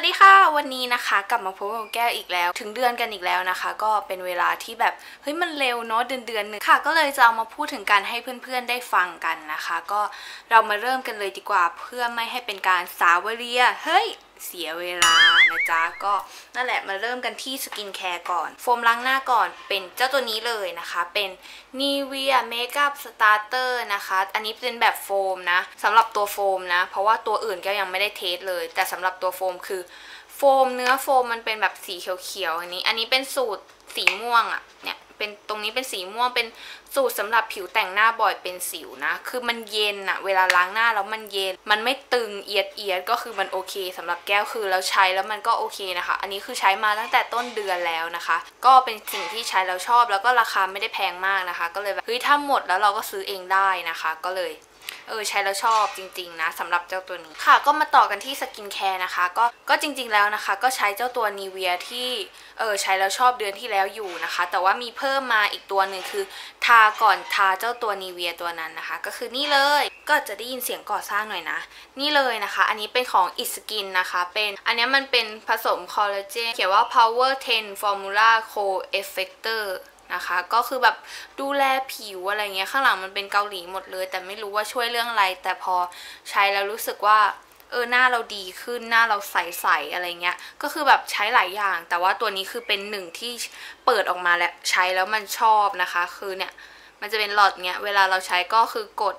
วัสดีค่ะ วันนี้นะคะกลับมาพบกับแก้วอีกแล้ว ถึงเดือนกันอีกแล้วนะคะ ก็เป็นเวลาที่แบบเฮ้ยมันเร็วเนาะเดือนเดือนหนึ่งค่ะ ก็เลยจะเอามาพูดถึงการให้เพื่อนๆได้ฟังกันนะคะ ก็เรามาเริ่มกันเลยดีกว่าเพื่อไม่ให้เป็นการสาวเรียเฮ้ย เสียเวลานะจ๊ะ ก็นั่นแหละมาเริ่มกันที่สกินแคร์ก่อน โฟมล้างหน้าก่อนเป็นเจ้าตัวนี้เลยนะคะ เป็น Nivea Makeup Starter นะคะ อันนี้เป็นแบบโฟมนะสำหรับตัวโฟมนะ เพราะว่าตัวอื่นก็ยังไม่ได้เทสเลย แต่สำหรับตัวโฟมคือโฟมเนื้อโฟมมันเป็นแบบสีเขียวๆอันนี้ อันนี้เป็นสูตรสีม่วงอะ่ะเนี่ย เป็นตรงนี้เป็นสีม่วงเป็นสูตรสำหรับผิวแต่งหน้าบ่อยเป็นสิวนะ คือมันเย็นอะเวลาล้างหน้าแล้วมันเย็น มันไม่ตึงเอียดเอียดก็คือมันโอเคสำหรับแก้วคือแล้วใช้แล้วมันก็โอเคนะคะ อันนี้คือใช้มาตั้งแต่ต้นเดือนแล้วนะคะ ก็เป็นสิ่งที่ใช้แล้วชอบแล้วก็ราคาไม่ได้แพงมากนะคะ ก็เลยแบบเฮ้ยถ้าหมดแล้วเราก็ซื้อเองได้นะคะ ก็เลย เออใช้แล้วชอบจริงๆนะสำหรับเจ้าตัวนี้ค่ะ ก็มาต่อกันที่สกินแคร์นะคะ ก็ก็จริงๆแล้วนะคะ ก็ใช้เจ้าตัวนีเวียที่เออใช้แล้วชอบเดือนที่แล้วอยู่นะคะ แต่ว่ามีเพิ่มมาอีกตัวหนึ่งคือ ทาก่อนทาเจ้าตัวนีเวียตัวนั้นนะคะ ก็คือนี่เลยก็จะได้ยินเสียงก่อสร้างหน่อยนะ นี่เลยนะคะ อันนี้เป็นของ i s k i n นะคะ เป็นอันนี้มันเป็นผสมคอลลาเจนเขียนว่า power 10 formula co effector นะคะ ก็คือแบบดูแลผิวอะไรเงี้ยข้างหลังมันเป็นเกาหลีหมดเลย แต่ไม่รู้ว่าช่วยเรื่องอะไร แต่พอใช้แล้วรู้สึกว่าเออหน้าเราดีขึ้นหน้าเราใสๆอะไรเงี้ย ก็คือแบบใช้หลายอย่าง แต่ว่าตัวนี้คือเป็นหนึ่งที่เปิดออกมาแล้วใช้แล้วมันชอบนะคะ คือเนี่ยมันจะเป็นหลอดเงี้ยเวลาเราใช้ก็คือกด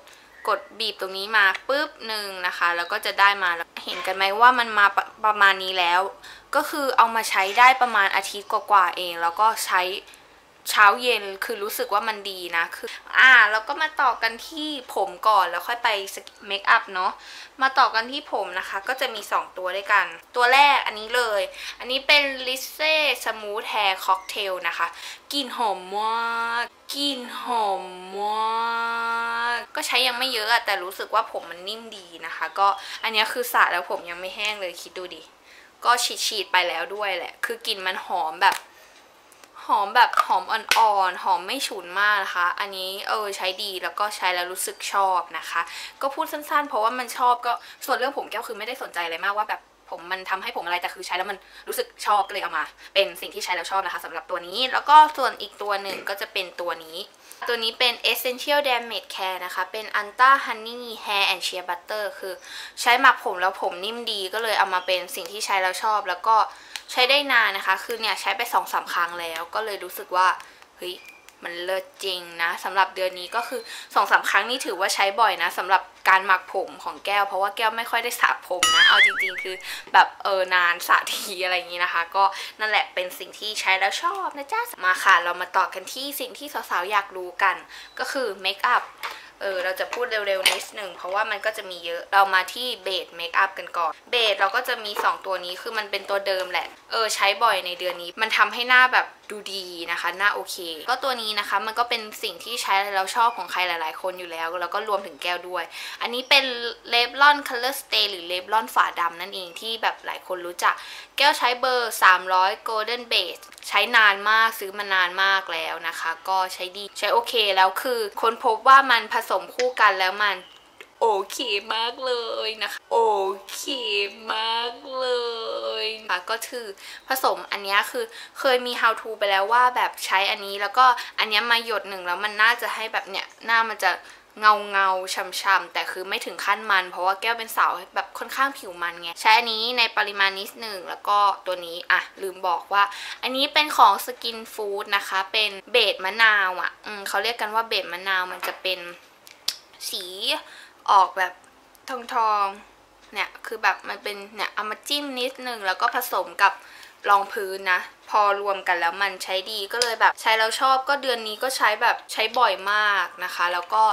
กดบีบตรงนี้มาปุ๊บหนึ่งนะคะ แล้วก็จะได้มาเห็นกันไหมว่ามันมาปประมาณนี้แล้ว ก็คือเอามาใช้ได้ประมาณอาทิตย์กว่าๆเอง แล้วก็ใช้ เช้าเย็นคือรู้สึกว่ามันดีนะคืออ่าแล้วก็มาต่อกันที่ผมก่อนแล้วค่อยไปเมคอัพเนาะมาต่อกันที่ผมนะคะ ก็จะมี 2 ตัวด้วยกัน ตัวแรกอันนี้เลย อันนี้เป็นลิเซ่สมูทแฮร์ค็อกเทลนะคะกลิ่นหอมมากกลิ่นหอมมากก็ใช้ยังไม่เยอะอะแต่รู้สึกว่าผมมันนิ่มดีนะคะ ก็อันนี้คือสระแล้วผมยังไม่แห้งเลยคิดดูดิก็ฉีดๆไปแล้วด้วยแหละ คือกลิ่นมันหอมแบบ หอมแบบหอมอ่อนๆ หอมไม่ฉุนมากนะคะ อันนี้เออใช้ดีแล้วก็ใช้แล้วรู้สึกชอบนะคะ ก็พูดสั้นๆ เพราะว่ามันชอบก็ส่วนเรื่องผมแก้วคือไม่ได้สนใจอะไรมากว่าแบบผมมันทำให้ผมอะไรแต่คือใช้แล้วมันรู้สึกชอบก็เลยเอามา เป็นสิ่งที่ใช้แล้วชอบนะคะสำหรับตัวนี้ แล้วก็ส่วนอีกตัวหนึ่งก็จะเป็นตัวนี้ ตัวนี้เป็น Essential Damage Care นะคะ เป็น Anta Honey Hair and Shea Butter คือใช้หมักผมแล้วผมนิ่มดีก็เลยเอามาเป็นสิ่งที่ใช้แล้วชอบ แล้วก็ ใช้ได้นานนะคะ คือเนี่ยใช้ไปสองสาครั้งแล้วก็เลยรู้สึกว่าเฮ้ยมันเลิศจริงนะสำหรับเดือนนี้ก็คือสองสาครั้งนี่ถือว่าใช้บ่อยนะสำหรับการหมักผมของแก้ว เพราะว่าแก้วไม่ค่อยได้สระผมนะ เอาจริง ๆ คือแบบเออนานสระทีอะไรอย่างนี้นะคะ ก็นั่นแหละเป็นสิ่งที่ใช้แล้วชอบนะจ๊ะมาค่ะ เรามาต่อกันที่สิ่งที่สาวๆอยากรู้กัน ก็คือเมคอัพ เออเราจะพูดเร็วๆนิดหนึ่งเพราะว่ามันก็จะมีเยอะเรามาที่เบสเมคอัพกันก่อนเบสเราก็จะมี 2 ตัวนี้คือมันเป็นตัวเดิมแหละ เออใช้บ่อยในเดือนนี้ มันทำให้หน้าแบบ ดูดีนะคะหน้าโอเค ก็ตัวนี้นะคะมันก็เป็นสิ่งที่ใช้แล้วชอบของใครหลาย ๆ คนอยู่แล้ว แล้วก็รวมถึงแก้วด้วย อันนี้เป็นเลบลอนคัลเลอร์สเตย์หรือเลบลอนฝาดำนั่นเองที่แบบหลายคนรู้จัก แก้วใช้เบอร์ 300 Golden Base ใช้นานมากซื้อมานานมากแล้วนะคะ ก็ใช้ดีใช้โอเคแล้วคือค้นพบว่ามันผสมคู่กันแล้วมัน โอเคมากเลยนะคะโอเคมากเลยค่ะก็คือผสมอันนี้คือเคยมี how to ไปแล้วว่าแบบใช้อันนี้แล้วก็อันนี้มาหยดหนึ่งแล้วมันน่าจะให้แบบเนี้ยหน้ามันจะเงาเงาช่ำๆแต่คือไม่ถึงขั้นมัน เพราะว่าแก้วเป็นสาวแบบค่อนข้างผิวมันไงใช้อันนี้ในปริมาณนิดหนึ่งแล้วก็ตัวนี้อะลืมบอกว่า อันนี้เป็นของสกินฟู้ดนะคะเป็นเบดมะนาวอะอืมเขาเรียกกันว่าเบดมะนาวมันจะเป็นสี ออกแบบทองทองเนี่ยคือแบบมันเป็นเนี่ยเอามาจิ้มนิดนึงแล้วก็ผสมกับรองพื้นนะ พอรวมกันแล้วมันใช้ดีก็เลยแบบใช้แล้วชอบก็เดือนนี้ก็ใช้แบบใช้บ่อยมากนะคะ แล้วก็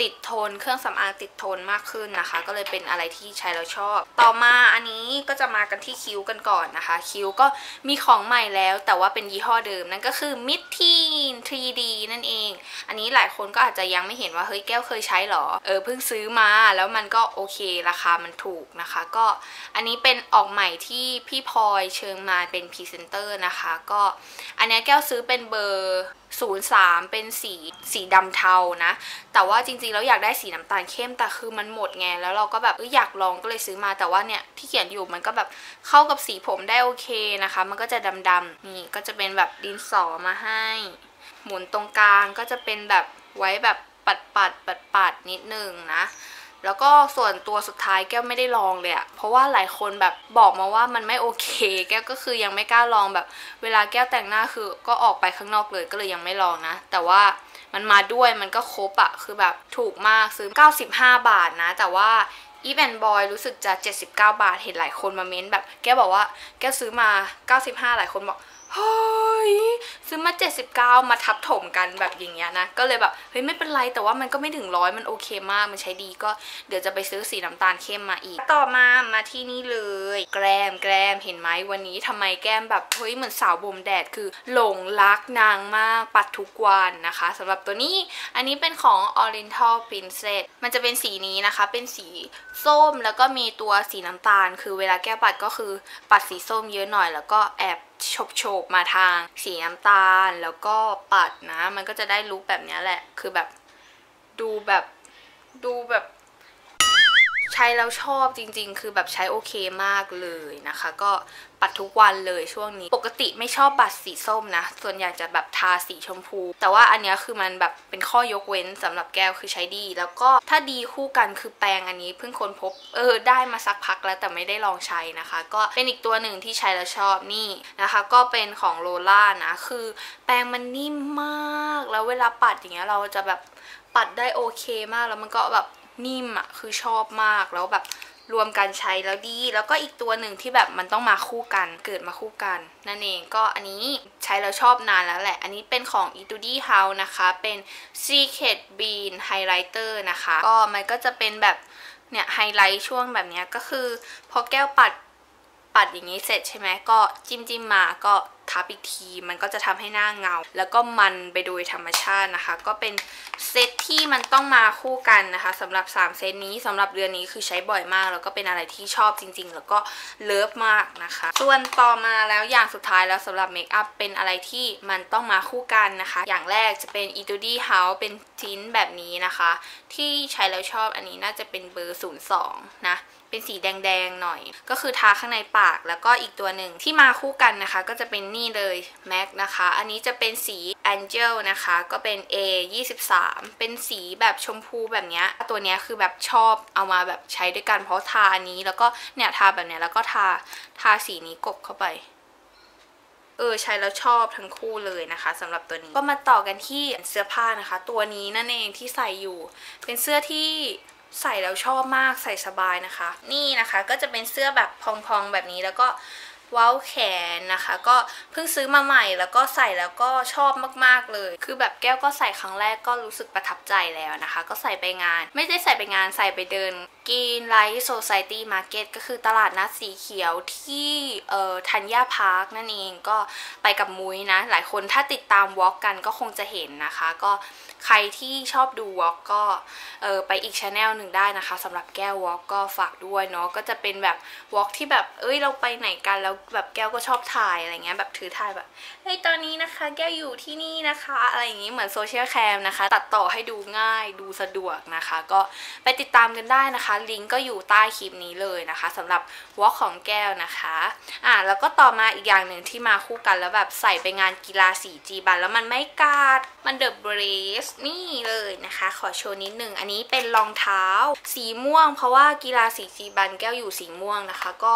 ติดโทนเครื่องสำอางติดโทนมากขึ้นนะคะ ก็เลยเป็นอะไรที่ใช้แล้วชอบ ต่อมาอันนี้ก็จะมากันที่คิ้วกันก่อนนะคะ คิ้วก็มีของใหม่แล้วแต่ว่าเป็นยี่ห้อเดิมนั่นก็คือมิดทีน 3D นั่นเอง อันนี้หลายคนก็อาจจะยังไม่เห็นว่าเฮ้ยแก้วเคยใช้หรอเออเพิ่งซื้อมาแล้วมันก็โอเคราคามันถูกนะคะ ก็อันนี้เป็นออกใหม่ที่พี่พลอยเชิงมาเป็นพรีเซนเตอร์นะคะก็อันนี้แก้วซื้อเป็นเบอร์ 03 เป็นสีสีดำเทานะ แต่ว่าจริงๆแล้วอยากได้สีน้ำตาลเข้มแต่คือมันหมดไงแล้วเราก็แบบอยากลองก็เลยซื้อมาแต่ว่าเนี่ยที่เขียนอยู่มันก็แบบเข้ากับสีผมได้โอเคนะคะ มันก็จะดำๆนี่ก็จะเป็นแบบดินสอมาให้ หมุนตรงกลางก็จะเป็นแบบไว้แบบปัดปัดปัดปัดนิดนึงนะ แล้วก็ส่วนตัวสุดท้ายแก้วไม่ได้ลองเลยอะเพราะว่าหลายคนแบบบอกมาว่ามันไม่โอเค แก้วก็คือยังไม่กล้าลองแบบ เวลาแก้วแต่งหน้าคือ ก็ออกไปข้างนอกเลยก็เลยยังไม่ลองนะ แต่ว่ามันมาด้วยมันก็ครบอะคือแบบถูกมากซื้อ 95 บาทนะ แต่ว่าอีฟแอนบอยรู้สึกจะ 79 บาทเห็นหลายคนมาเม้นแบบ แก้วบอกว่าแก้วซื้อมา 95 หลายคนบอก เฮ้ยซื้อมา 79 มาทับถมกันแบบอย่างเงี้ยนะ ก็เลยแบบเฮ้ยไม่เป็นไรแต่ว่ามันก็ไม่ถึงร้อยมันโอเคมากมันใช้ดีก็เดี๋ยวจะไปซื้อสีน้ำตาลเข้มมาอีก ต่อมามาที่นี่เลย แกรมแกรมเห็นไหมวันนี้ทำไมแก้มแบบเฮ้ยเหมือนสาวบ่มแดดคือหลงรักนางมากปัดทุกวันนะคะสำหรับตัวนี้อันนี้เป็นของ Oriental Princess มันจะเป็นสีนี้นะคะ เป็นสีส้มแล้วก็มีตัวสีน้ำตาล คือเวลาแก้ปัดก็คือปัดสีส้มเยอะหน่อยแล้วก็แอบ โฉบฉบมาทางสีน้ำตาลแล้วก็ปัดนะ มันก็จะได้ลุคแบบนี้แหละ คือแบบดูแบบดูแบบ ใช้แล้วชอบจริง ๆ คือแบบใช้โอเคมากเลยนะคะ ก็ปัดทุกวันเลยช่วงนี้ ปกติไม่ชอบปัดสีส้มนะ ส่วนใหญ่จะแบบทาสีชมพู แต่ว่าอันนี้คือมันแบบเป็นข้อยกเว้นสำหรับแก้วคือใช้ดี แล้วก็ถ้าดีคู่กันคือแปรงอันนี้เพิ่งค้นพบเออได้มาสักพักแล้วแต่ไม่ได้ลองใช้นะคะ ก็เป็นอีกตัวหนึ่งที่ใช้แล้วชอบนี่นะคะ ก็เป็นของโลล่านะคือแปรงมันนิ่มมาก แล้วเวลาปัดอย่างเงี้ยเราจะแบบปัดได้โอเคมากแล้วมันก็แบบ นิ่มอะคือชอบมากแล้วแบบรวมกันใช้แล้วดี แล้วก็อีกตัวหนึ่งที่แบบมันต้องมาคู่กัน เกิดมาคู่กัน นั่นเองก็อันนี้ใช้แล้วชอบนานแล้วแหละ อันนี้เป็นของ e t u d y House นะคะ เป็น Secret Bean Highlighter นะคะ ก็มันก็จะเป็นแบบเนี่ยไฮไลท์ช่วงแบบนี้ก็คือ พอแก้วปัดปัดอย่างนี้เสร็จใช่ไหมก็จิ้มจิ้มมาก็ ทับอีกที มันก็จะทำให้หน้าเงา แล้วก็มันไปโดยธรรมชาตินะคะ ก็เป็นเซตที่มันต้องมาคู่กันนะคะสำหรับ 3 เซตนี้สำหรับเดือนนี้คือใช้บ่อยมาก แล้วก็เป็นอะไรที่ชอบจริง ๆ แล้วก็เลิฟมากนะคะ ส่วนต่อมาแล้วอย่างสุดท้ายแล้วสำหรับเมคอัพเป็นอะไรที่มันต้องมาคู่กันนะคะ อย่างแรกจะเป็น e t u d y House เป็นทิ้นแบบนี้นะคะ ที่ใช้แล้วชอบอันนี้น่าจะเป็นเบอร์ 02 นะ เป็นสีแดงๆหน่อย ก็คือทาข้างในปากแล้วก็อีกตัวหนึ่งที่มาคู่กันนะคะ ก็จะเป็นนี่เลย MAC นะคะ อันนี้จะเป็นสี Angel นะคะ ก็เป็น A 23เป็นสีแบบชมพูแบบนี้ตัวนี้คือแบบชอบเอามาแบบใช้ด้วยกันเพราะทาอันนี้แล้วก็เนี่ยทาแบบเนี้ยแล้วก็ทาทาสีนี้กบเข้าไปเออใช้แล้วชอบทั้งคู่เลยนะคะสำหรับตัวนี้ก็มาต่อกันที่เสื้อผ้านะคะ ตัวนี้นั่นเองที่ใส่อยู่ เป็นเสื้อที่ ใส่แล้วชอบมากใส่สบายนะคะ นี่นะคะก็จะเป็นเสื้อแบบพองๆแบบนี้แล้วก็เว้าแขนนะคะ ก็เพิ่งซื้อมาใหม่แล้วก็ใส่แล้วก็ชอบมากๆเลย คือแบบแก้วก็ใส่ครั้งแรกก็รู้สึกประทับใจแล้วนะคะ ก็ใส่ไปงาน ไม่ได้ใส่ไปงานใส่ไปเดิน กินไลท์โซซายตี้มาร์เก็ตก็คือตลาดนัดสีเขียวที่เอ่อธัญญาพาร์คนั่นเองก็ไปกับมุ้ยนะ หลายคนถ้าติดตามวอล์กกันก็คงจะเห็นนะคะ ก็ใครที่ชอบดูวอล์กก็เออไปอีกชาแนลหนึ่งได้นะคะสำหรับแก้ววอล์กก็ฝากด้วยเนาะก็จะเป็นแบบวอล์กที่แบบเอ้ยเราไปไหนกันแล้วแบบแก้วก็ชอบถ่ายอะไรเงี้ยแบบถือถ่ายแบบเฮ้ยตอนนี้นะคะ แก้วอยู่ที่นี่นะคะ อะไรอย่างงี้เหมือนโซเชียลแคมนะคะ ตัดต่อให้ดูง่ายดูสะดวกนะคะ ก็ไปติดตามกันได้นะคะลิงก์ก็อยู่ใต้คลิปนี้เลยนะคะสำหรับวอล์กของแก้วนะคะอ่าแล้วก็ต่อมาอีกอย่างหนึ่งที่มาคู่กันแล้วแบบใส่ไปงานกีฬาสีจีบันแล้วมันไม่กาดมันเดอะเบรสนี่เลยนะคะ ขอโชว์นิดหนึ่งอันนี้เป็นรองเท้า สีม่วง เพราะว่ากีฬาสีจีบันแก้วอยู่สีม่วงนะคะ ก็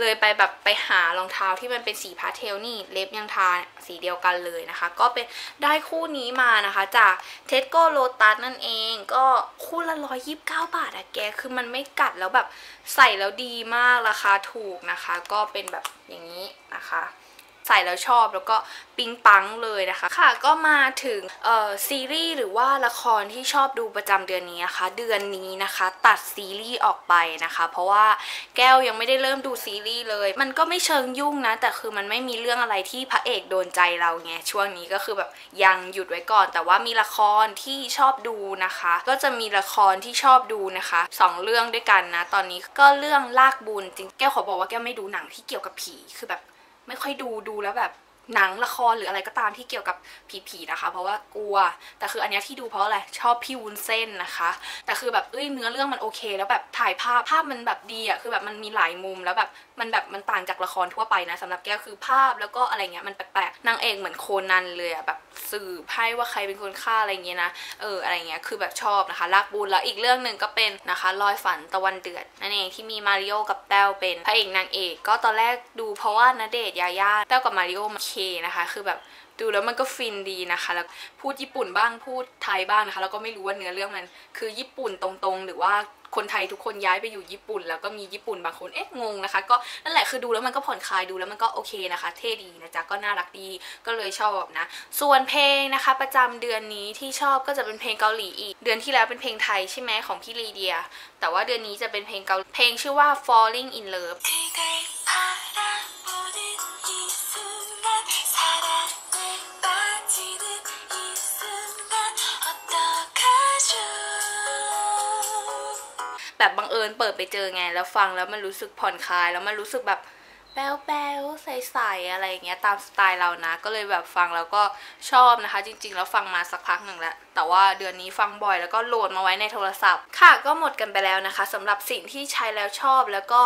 เลยไปแบบไปหารองเท้าที่มันเป็นสีพาสเทลนี่เล็บยังทาสีเดียวกันเลยนะคะ ก็เป็นได้คู่นี้มานะคะจากเทสโก้โลตัสนั่นเองก็คู่ละร้อยยิบเก้าบาทอะแกคือมันไม่กัดแล้วแบบใส่แล้วดีมากราคาถูกนะคะ ก็เป็นแบบอย่างนี้นะคะ ใส่แล้วชอบแล้วก็ปิ๊งปังเลยนะคะ ค่ะก็มาถึงเอ่อซีรีส์หรือว่าละครที่ชอบดูประจำเดือนนี้นะคะ เดือนนี้นะคะ ตัดซีรีส์ออกไปนะคะ เพราะว่าแก้วยังไม่ได้เริ่มดูซีรีส์เลย มันก็ไม่เชิงยุ่งนะ แต่คือมันไม่มีเรื่องอะไรที่พระเอกโดนใจเราไงช่วงนี้ก็คือแบบยังหยุดไว้ก่อน แต่ว่ามีละครที่ชอบดูนะคะ ก็จะมีละครที่ชอบดูนะคะสองเรื่องด้วยกันนะ ตอนนี้ก็เรื่องลากบุญจริงแก้วขอบอกว่าแก้วไม่ดูหนังที่เกี่ยวกับผีคือแบบ ไม่ค่อยดูดูแล้วแบบ หนังละครหรืออะไรก็ตามที่เกี่ยวกับผีๆนะคะ เพราะว่ากลัว แต่คืออันนี้ที่ดูเพราะอะไรชอบพี่วุ้นเส้นนะคะ แต่คือแบบเอ้ยเนื้อเรื่องมันโอเค แล้วแบบถ่ายภาพภาพมันแบบดีอะคือแบบมันมีหลายมุมแล้วแบบมันแบบมันต่างจากละครทั่วไปนะสำหรับแก้วคือภาพแล้วก็อะไรเงี้ยมันแปลกๆนางเอกเหมือนโคนันเลยอะแบบสืบให้ว่าใครเป็นคนฆ่าอะไรเงี้ยนะเอออะไรเงี้ยคือแบบชอบนะคะลากบูนแล้วอีกเรื่องหนึ่งก็เป็นนะคะลอยฝันตะวันเดือดนั่นเองที่มีมาริโอกับแต้วเป็นพระเอกนางเอกก็ตอนแรกดูเพราะว่าณเดชยาย่าแต้วกับมาริโอมาเคนะคะ คือแบบดูแล้วมันก็ฟินดีนะคะ แล้วพูดญี่ปุ่นบ้างพูดไทยบ้างนะคะ แล้วก็ไม่รู้ว่าเนื้อเรื่องมันคือญี่ปุ่นตรงๆ หรือว่าคนไทยทุกคนย้ายไปอยู่ญี่ปุ่น แล้วก็มีญี่ปุ่นบางคนเอ๊ะงงนะคะ ก็นั่นแหละคือดูแล้วมันก็ผ่อนคลายดูแล้วมันก็โอเคนะคะ เท่ดีนะจ๊ะก็น่ารักดีก็เลยชอบนะ ส่วนเพลงนะคะ ประจำเดือนนี้ที่ชอบก็จะเป็นเพลงเกาหลีอีก เดือนที่แล้วเป็นเพลงไทยใช่ไหมของพี่ลีเดีย แต่ว่าเดือนนี้จะเป็นเพลงเกาเพลงชื่อว่า falling in love แบบบังเอิญเปิดไปเจอไง แล้วฟังแล้วมันรู้สึกผ่อนคลาย แล้วมันรู้สึกแบบแป๊วแป๊วใสๆอะไรอย่างเงี้ยตามสไตล์เรานะ ก็เลยแบบฟังแล้วก็ชอบนะคะ จริง ๆ แล้วฟังมาสักพักหนึ่งแล้ว แต่ว่าเดือนนี้ฟังบ่อยแล้วก็โหลดมาไว้ในโทรศัพท์ ค่ะก็หมดกันไปแล้วนะคะสำหรับสิ่งที่ใช้แล้วชอบแล้วก็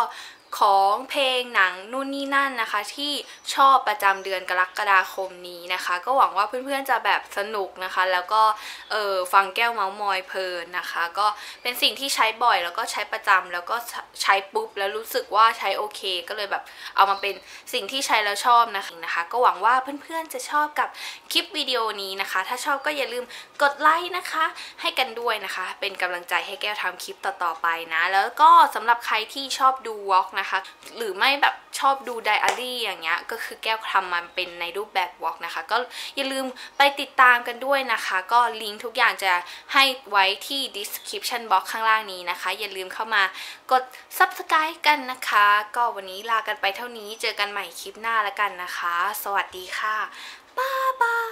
ของเพลงหนังนู่นนี่นั่นนะคะ ที่ชอบประจำเดือนกรกฎาคมนี้นะคะ ก็หวังว่าเพื่อนๆจะแบบสนุกนะคะ แล้วก็เออฟังแก้วเมาส์มอยเพลินนะคะ ก็เป็นสิ่งที่ใช้บ่อยแล้วก็ใช้ประจำแล้วก็ใช้ปุ๊บแล้วรู้สึกว่าใช้โอเค ก็เลยแบบเอามาเป็นสิ่งที่ใช้แล้วชอบนะคะนะคะ ก็หวังว่าเพื่อนๆจะชอบกับคลิปวิดีโอนี้นะคะ ถ้าชอบก็อย่าลืมกดไลค์นะคะ ให้กันด้วยนะคะ เป็นกำลังใจให้แก้วทำคลิปต่อๆไปนะ แล้วก็สำหรับใครที่ชอบดูวอล์กนะคะ หรือไม่แบบชอบดูไดอารี่อย่างเงี้ยก็คือแก้วทำมันเป็นในรูปแบบวอล์กนะคะ ก็อย่าลืมไปติดตามกันด้วยนะคะ ก็ลิงก์ทุกอย่างจะให้ไว้ที่ description box ข้างล่างนี้นะคะ อย่าลืมเข้ามากด subscribe กันนะคะ ก็วันนี้ลากันไปเท่านี้เจอกันใหม่คลิปหน้าแล้วกันนะคะ สวัสดีค่ะบ๊ายบาย